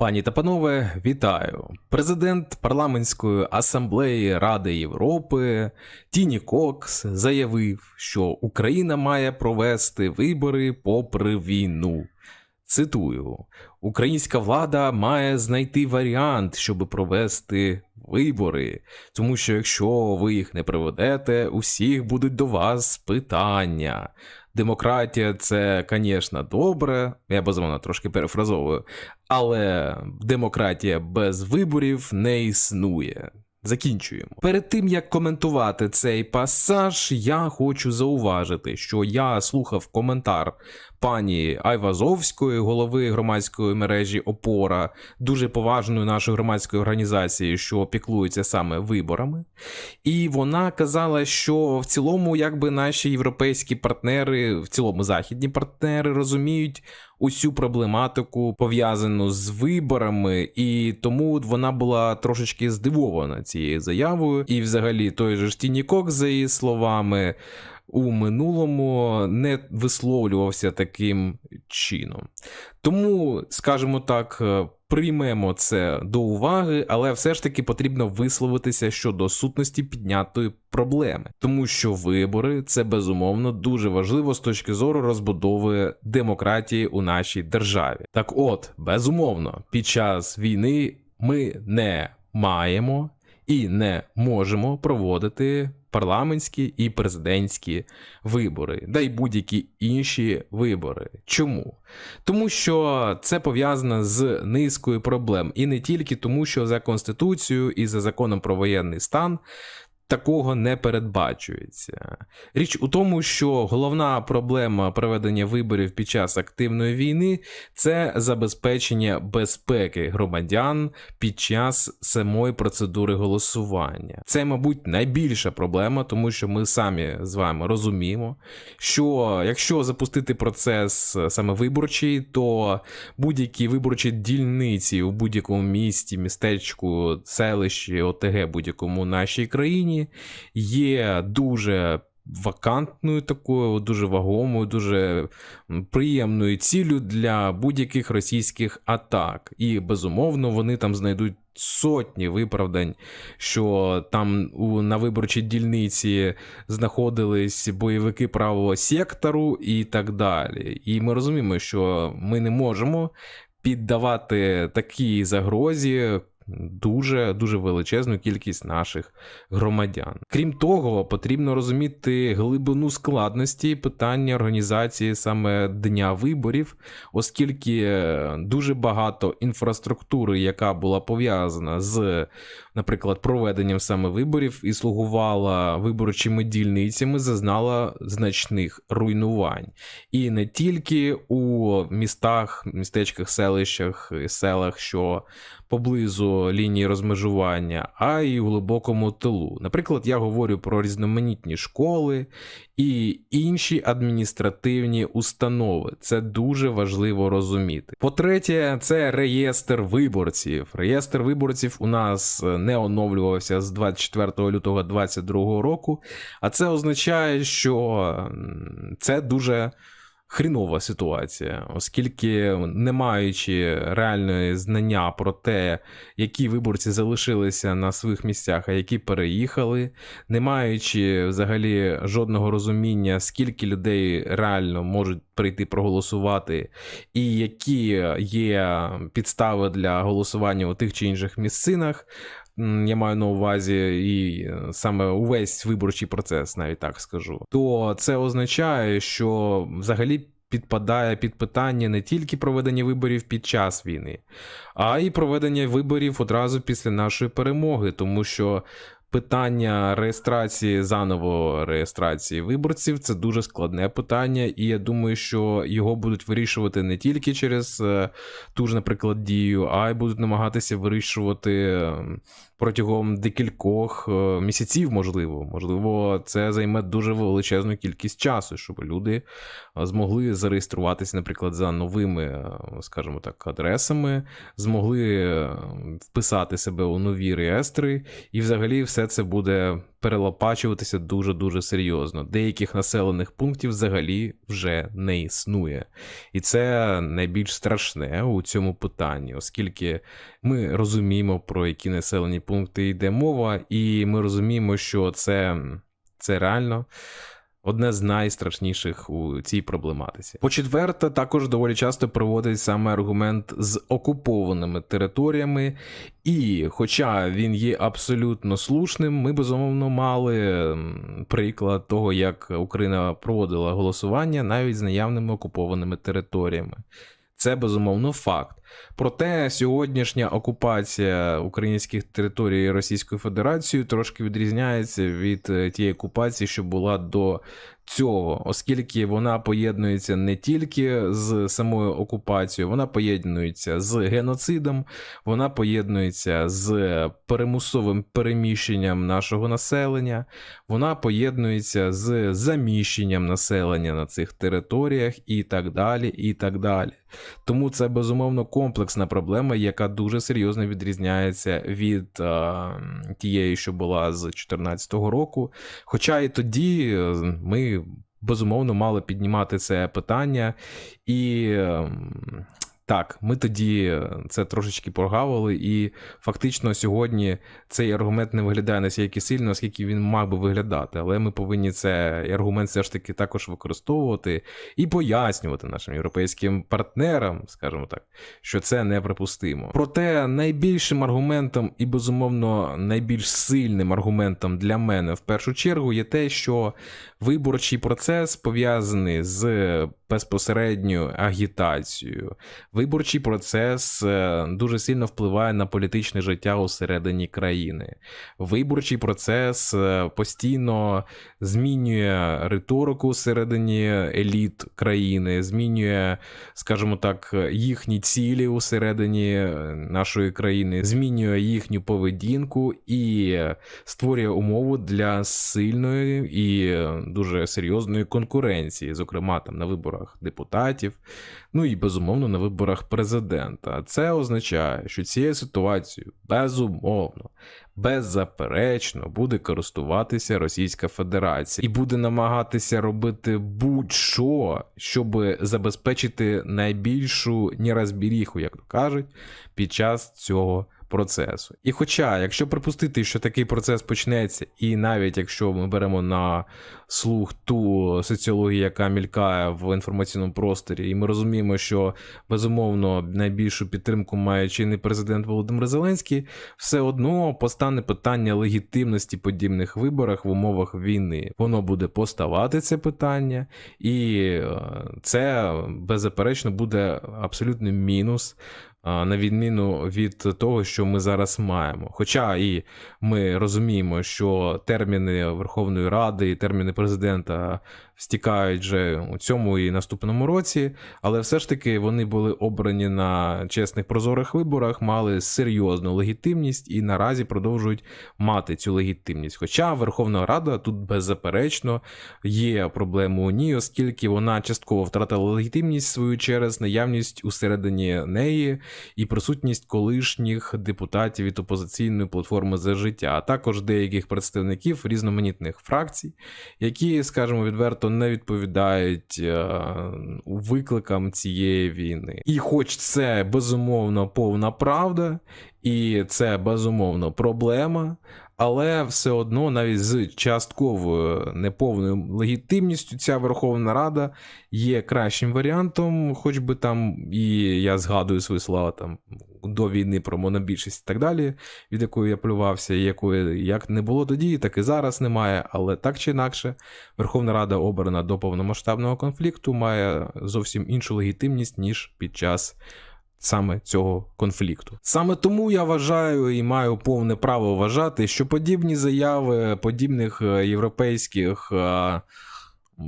Пані та панове, вітаю! Президент парламентської асамблеї Ради Європи Тіні Кокс заявив, що Україна має провести вибори попри війну. Цитую: Українська влада має знайти варіант, щоб провести вибори, тому що якщо ви їх не проведете, у всіх будуть до вас питання. Демократія це, звісно, добре, я безумовно трошки перефразовую, але демократія без виборів не існує. Закінчуємо. Перед тим як коментувати цей пасаж, я хочу зауважити, що я слухав коментар пані Айвазовської, голови громадської мережі Опора, дуже поважної нашої громадської організації, що піклується саме виборами. І вона казала, що в цілому, якби наші європейські партнери, в цілому західні партнери розуміють усю проблематику пов'язану з виборами, і тому вона була трошечки здивована цією заявою. І, взагалі, той же ж Тіні Кок, за її словами. У минулому не висловлювався таким чином. Тому, скажімо так, е, приймемо це до уваги, але все ж таки потрібно висловитися щодо сутності піднятої проблеми, тому що вибори це безумовно дуже важливо з точки зору розбудови демократії у нашій державі. Так от, безумовно, під час війни ми не маємо і не можемо проводити парламентські і президентські вибори, да й будь-які інші вибори. Чому? Тому що це пов'язано з низкою проблем, і не тільки тому, що за конституцією і за законом про воєнний стан такого не передбачується. Річ у тому, що головна проблема проведення виборів під час активної війни це забезпечення безпеки громадян під час самої процедури голосування. Це, мабуть, найбільша проблема, тому що ми самі з вами розуміємо, що якщо запустити процес саме виборчий, то будь-які виборчі дільниці у будь-якому місті, містечку, селищі, ОТГ будь-якому нашій країні є дуже вакантною такою, дуже вагомою, дуже приємною ціллю для будь-яких російських атак. І безумовно вони там знайдуть. Сотні виправдань, що там у на виборчій дільниці знаходились бойовики правого сектору і так далі. І ми розуміємо, що ми не можемо піддавати такій загрозі дуже дуже величезну кількість наших громадян. Крім того, потрібно розуміти глибину складності питання організації саме дня виборів, оскільки е, дуже багато інфраструктури, яка була пов'язана з, наприклад, проведенням саме виборів і слугувала виборчими дільницями, зазнала значних руйнувань. І не тільки у містах, містечках, селищах, селах, що поблизу лінії розмежування, а й у глибокому тилу. Наприклад, я говорю про різноманітні школи і інші адміністративні установи. Це дуже важливо розуміти. По-третє, це реєстр виборців. Реєстр виборців у нас не оновлювався з 24 лютого 2022 року, а це означає, що це дуже хрінова ситуація, оскільки, не маючи реальної знання про те, які виборці залишилися на своїх місцях, а які переїхали, не маючи взагалі жодного розуміння, скільки людей реально можуть прийти проголосувати, і які є підстави для голосування у тих чи інших місцинах. Я маю на увазі і е, саме увесь виборчий процес, навіть так скажу, то це означає, що взагалі підпадає під питання не тільки проведення виборів під час війни, а й проведення виборів одразу після нашої перемоги, тому що питання реєстрації заново реєстрації виборців це дуже складне питання, і я думаю, що його будуть вирішувати не тільки через е, ту ж, наприклад, дію, а й будуть намагатися вирішувати ем, протягом декількох е, місяців, можливо. Можливо, це займе дуже величезну кількість часу, щоб люди е, змогли зареєструватися, наприклад, за новими, скажімо так, адресами, змогли вписати себе у нові реєстри і взагалі все все це буде перелопачуватися дуже дуже серйозно. Деяких населених пунктів взагалі вже не існує. І це найбільш страшне у цьому питанні, оскільки ми розуміємо, про які населені пункти йде мова, і ми розуміємо, що це, це реально. Одне з найстрашніших у цій проблематиці. По-четверте, також доволі часто проводить саме аргумент з окупованими територіями, і, хоча він є абсолютно слушним, ми безумовно мали приклад того, як Україна проводила голосування навіть з наявними окупованими територіями. Це безумовно факт. Проте сьогоднішня окупація українських територій Російською Федерацією трошки відрізняється від е, тієї окупації, що була до цього, оскільки вона поєднується не тільки з самою окупацією, вона поєднується з геноцидом, вона поєднується з перемусовим переміщенням нашого населення, вона поєднується з заміщенням населення на цих територіях і так далі. і так далі. Тому це безумовно комплексна проблема, яка дуже серйозно відрізняється від а, тієї, що була з 2014 року. Хоча і тоді е, ми безумовно мали піднімати це питання, і ем, так, ми тоді це трошечки прогавили, і фактично сьогодні цей аргумент не виглядає настільки сильно, наскільки він мав би виглядати. Але ми повинні цей аргумент все ж таки також використовувати і пояснювати нашим європейським партнерам, скажімо так, що це неприпустимо. Проте найбільшим аргументом і безумовно найбільш сильним аргументом для мене в першу чергу є те, що виборчий процес пов'язаний з безпосередньою агітацією. Виборчий процес е, дуже сильно впливає на політичне життя усередині країни. Виборчий процес е, постійно змінює риторику всередині еліт країни, змінює, скажімо так, їхні цілі усередині е, нашої країни, змінює їхню поведінку і створює умову для сильної і дуже серйозної конкуренції, зокрема там на виборах депутатів, ну і безумовно на виборах президента. Це означає, що цією ситуацією безумовно, беззаперечно буде користуватися Російська Федерація і буде намагатися робити будь-що, щоб забезпечити найбільшу нерозбіріху, як то кажуть, під час цього процесу. І хоча, якщо припустити, що такий процес почнеться, і навіть якщо ми беремо на слух ту соціологію, яка мількає в інформаційному просторі, і ми розуміємо, що безумовно найбільшу підтримку має чинний президент Володимир Зеленський, все одно постане питання легітимності подібних виборах в умовах війни. Воно буде поставати це питання, і е, це беззаперечно буде абсолютний мінус на відміну від того, що ми зараз маємо. Хоча і ми розуміємо, що терміни Верховної Ради і терміни президента стікають вже у цьому і наступному році, але все ж таки вони були обрані на чесних прозорих виборах, мали серйозну легітимність і наразі продовжують мати цю легітимність. Хоча Верховна Рада тут беззаперечно є проблемою у ній, оскільки вона частково втратила легітимність свою через наявність усередині неї і присутність колишніх депутатів від опозиційної платформи за життя, а також деяких представників різноманітних фракцій, які, скажімо відверто, не відповідають е, викликам цієї війни. І, хоч це безумовно повна правда, і це безумовно проблема. Але все одно, навіть з частковою неповною легітимністю, ця Верховна Рада є кращим варіантом, хоч би там, і я згадую свої слова там до війни про монобільшість і так далі, від якої я плювався, і якої як не було тоді, так і зараз немає. Але так чи інакше, Верховна Рада обрана до повномасштабного конфлікту, має зовсім іншу легітимність ніж під час саме цього конфлікту. Саме тому я вважаю і маю повне право вважати, що подібні заяви подібних е, європейських. Е,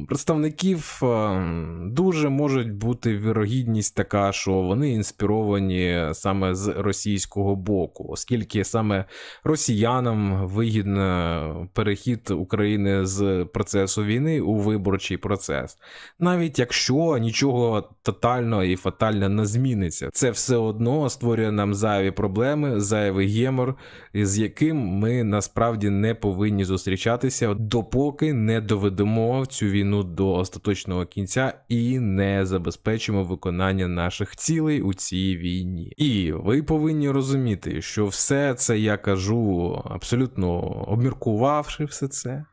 представників е, дуже може бути вірогідність така, що вони інспіровані саме з російського боку, оскільки саме росіянам вигідно перехід України з процесу війни у виборчий процес, навіть якщо нічого тотально і фатально не зміниться, це все одно створює нам зайві проблеми, зайвий гемор, з яким ми насправді не повинні зустрічатися, допоки не доведемо цю війну до остаточного кінця і не забезпечимо виконання наших цілей у цій війні. І ви повинні розуміти, що все це я кажу абсолютно обміркувавши все це.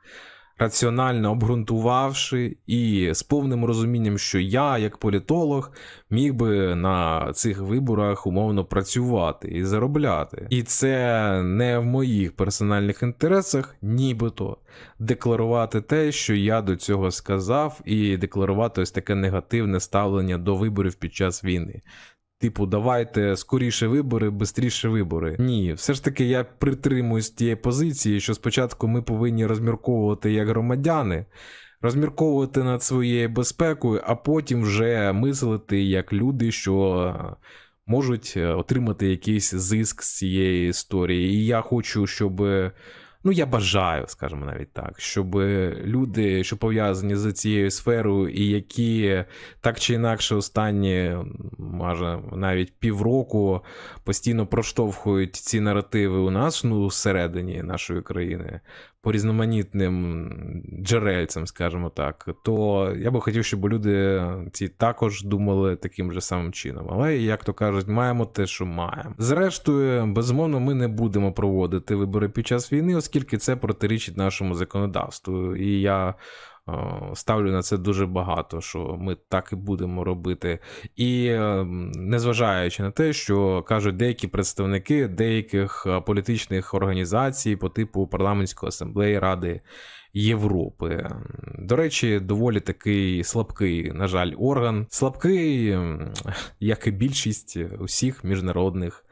Раціонально обґрунтувавши і з повним розумінням, що я, як політолог, міг би на цих виборах умовно працювати і заробляти. І це не в моїх персональних інтересах, нібито декларувати те, що я до цього сказав, і декларувати ось таке негативне ставлення до виборів під час війни. Типу, давайте скоріше вибори, швидше вибори. Ні, все ж таки я притримуюсь тієї позиції, що спочатку ми повинні розмірковувати як громадяни, розмірковувати над своєю безпекою, а потім вже мислити як люди, що можуть отримати якийсь зиск з цієї історії. І я хочу, щоб. Ну, я бажаю, скажімо навіть так, щоб люди, що пов'язані з цією сферою, і які так чи інакше останні, може, навіть півроку постійно проштовхують ці наративи у нас, ну, всередині нашої країни, по різноманітним джерельцям, скажімо так, то я би хотів, щоб люди ці також думали таким же самим чином. Але, як то кажуть, маємо те, що маємо. Зрештою, безумовно, ми не будемо проводити вибори під час війни, оскільки це протирічить нашому законодавству. І я. Ставлю на це дуже багато, що ми так і будемо робити. І незважаючи на те, що кажуть деякі представники деяких політичних організацій по типу парламентської асамблеї Ради Європи. До речі, доволі такий слабкий, на жаль, орган. Слабкий, як і більшість усіх міжнародних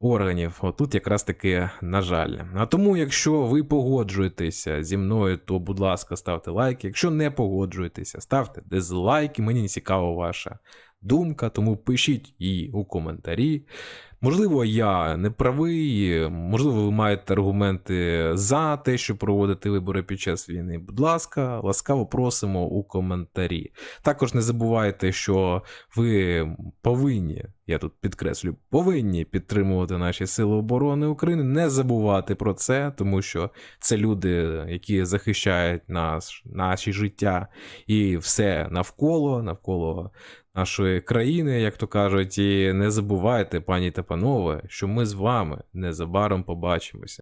органів. Отут якраз таки, на жаль. А тому, якщо ви погоджуєтеся зі мною, то, будь ласка, ставте лайки. Якщо не погоджуєтеся, ставте дизлайки. Мені не цікава ваша думка, тому пишіть її у коментарі. Можливо, я не правий, можливо, ви маєте аргументи за те, щоб проводити вибори під час війни. Будь ласка, ласкаво просимо у коментарі. Також не забувайте, що ви повинні, я тут підкреслю, повинні підтримувати наші сили оборони України. Не забувати про це, тому що це люди, які захищають нас, наші життя і все навколо, навколо нашої країни, як то кажуть, і не забувайте, пані та панове, що ми з вами незабаром побачимося.